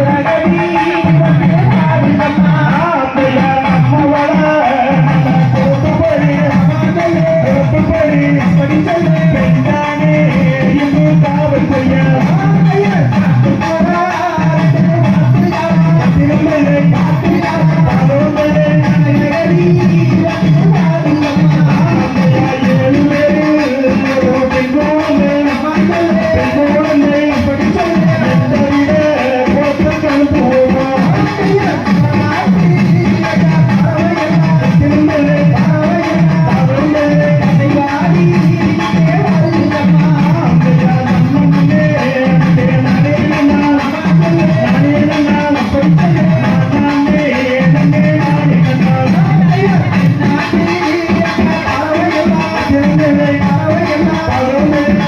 அழகடி.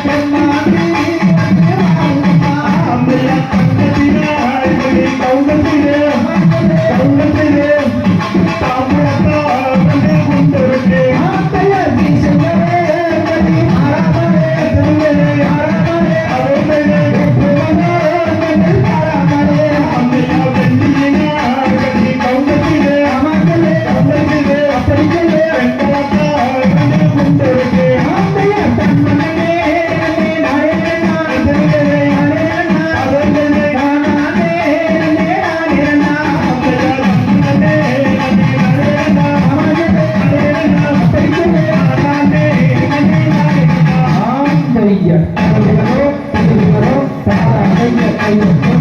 Thank you. I don't